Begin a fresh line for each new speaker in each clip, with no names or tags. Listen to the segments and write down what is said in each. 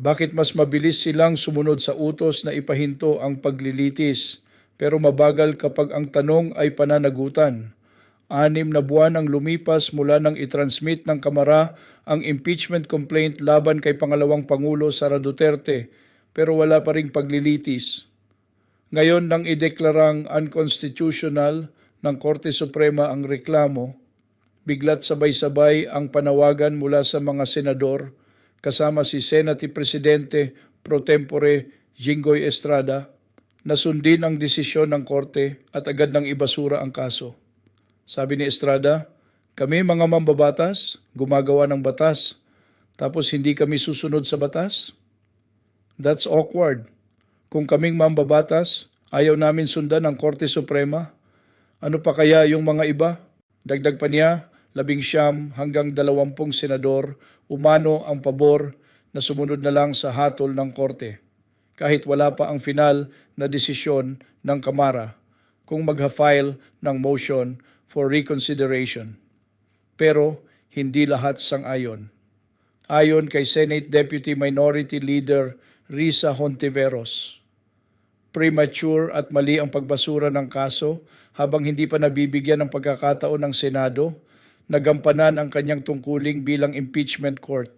Bakit mas mabilis silang sumunod sa utos na ipahinto ang paglilitis, pero mabagal kapag ang tanong ay pananagutan? Anim na buwan ang lumipas mula nang itransmit ng Kamara ang impeachment complaint laban kay pangalawang Pangulo Sara Duterte, pero wala pa ring paglilitis. Ngayon nang ideklarang unconstitutional ng Korte Suprema ang reklamo, biglat sabay-sabay ang panawagan mula sa mga senador kasama si Senate Presidente pro tempore Jinggoy Estrada na sundin ang desisyon ng korte at agad nang ibasura ang kaso. Sabi ni Estrada, kami mga mambabatas, gumagawa ng batas, tapos hindi kami susunod sa batas? That's awkward. Kung kaming mambabatas, ayaw namin sundan ang Korte Suprema, ano pa kaya yung mga iba? Dagdag pa niya, labing siyam hanggang dalawampung senador umano ang pabor na sumunod na lang sa hatol ng korte. Kahit wala pa ang final na desisyon ng Kamara kung magha-file ng motion for reconsideration. Pero hindi lahat sang-ayon. Ayon kay Senate Deputy Minority Leader Risa Hontiveros, premature at mali ang pagbasura ng kaso habang hindi pa nabibigyan ng pagkakataon ng Senado nagampanan ang kanyang tungkuling bilang impeachment court.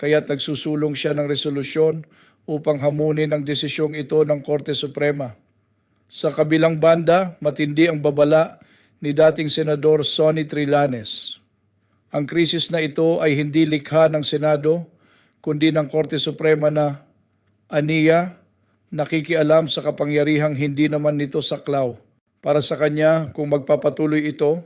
Kaya nagsusulong siya ng resolusyon upang hamunin ang desisyong ito ng Korte Suprema. Sa kabilang banda, matindi ang babala ni dating Senador Sonny Trillanes. Ang krisis na ito ay hindi likha ng Senado, kundi ng Korte Suprema na aniya nakikialam sa kapangyarihang hindi naman nito saklaw. Para sa kanya, kung magpapatuloy ito,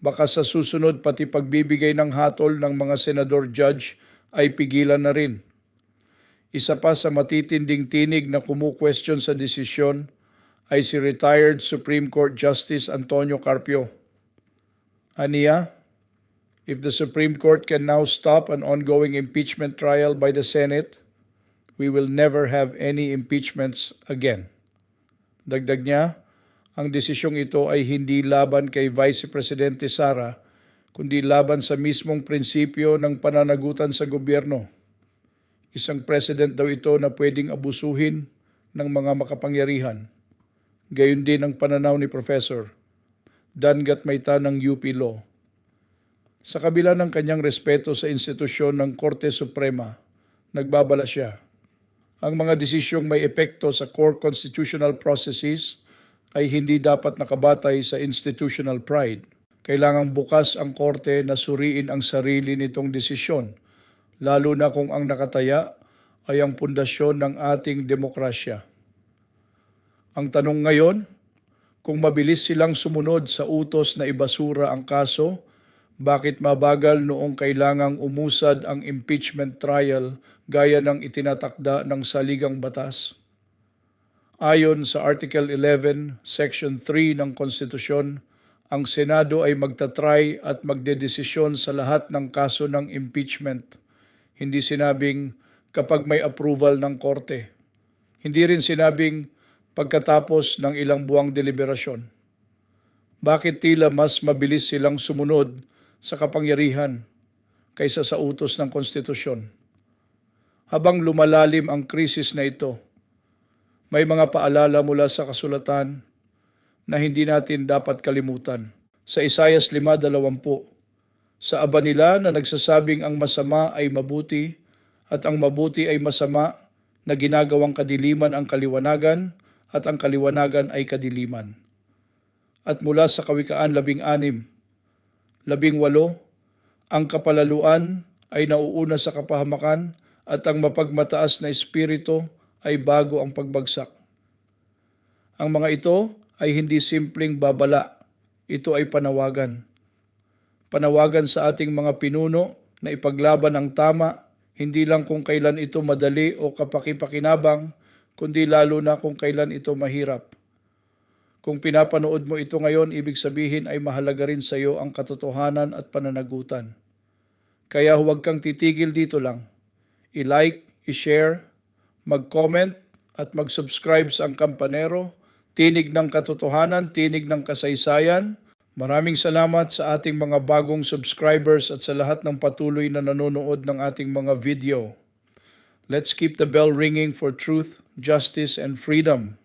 baka sa susunod pati pagbibigay ng hatol ng mga senador judge ay pigilan na rin. Isa pa sa matitinding tinig na kumu-question sa desisyon ay si retired Supreme Court Justice Antonio Carpio. Aniya, if the Supreme Court can now stop an ongoing impeachment trial by the Senate, we will never have any impeachments again. Dagdag niya, ang desisyong ito ay hindi laban kay Vice Presidente Sara, kundi laban sa mismong prinsipyo ng pananagutan sa gobyerno. Isang president daw ito na pwedeng abusuhin ng mga makapangyarihan. Gayon din ang pananaw ni Professor Dangat Maita ng UP Law. Sa kabila ng kanyang respeto sa institusyon ng Korte Suprema, nagbabala siya. Ang mga desisyong may epekto sa core constitutional processes ay hindi dapat nakabatay sa institutional pride. Kailangang bukas ang korte na suriin ang sarili nitong desisyon, lalo na kung ang nakataya ay ang pundasyon ng ating demokrasya. Ang tanong ngayon, kung mabilis silang sumunod sa utos na ibasura ang kaso, bakit mabagal noong kailangang umusad ang impeachment trial gaya ng itinatakda ng saligang batas? Ayon sa Article 11, Section 3 ng Konstitusyon, ang Senado ay magtatry at magdedesisyon sa lahat ng kaso ng impeachment. Hindi sinabing kapag may approval ng korte. Hindi rin sinabing pagkatapos ng ilang buwang deliberasyon. Bakit tila mas mabilis silang sumunod sa kapangyarihan kaysa sa utos ng konstitusyon? Habang lumalalim ang krisis na ito, may mga paalala mula sa kasulatan na hindi natin dapat kalimutan. Sa Isayas 5.20, sa aba nila na nagsasabing ang masama ay mabuti at ang mabuti ay masama na ginagawang kadiliman ang kaliwanagan at ang kaliwanagan ay kadiliman. At mula sa Kawikaan 16, 18, ang kapalaluan ay nauuna sa kapahamakan at ang mapagmataas na espiritu ay bago ang pagbagsak. Ang mga ito ay hindi simpleng babala, ito ay panawagan. Panawagan sa ating mga pinuno na ipaglaban ang tama, hindi lang kung kailan ito madali o kapakipakinabang, kundi lalo na kung kailan ito mahirap. Kung pinapanood mo ito ngayon, ibig sabihin ay mahalaga rin sa iyo ang katotohanan at pananagutan. Kaya huwag kang titigil dito lang. I-like, i-share, mag-comment at mag-subscribe sa Ang Kampanero, Tinig ng Katotohanan, Tinig ng Kasaysayan. Maraming salamat sa ating mga bagong subscribers at sa lahat ng patuloy na nanonood ng ating mga video. Let's keep the bell ringing for truth, justice, and freedom.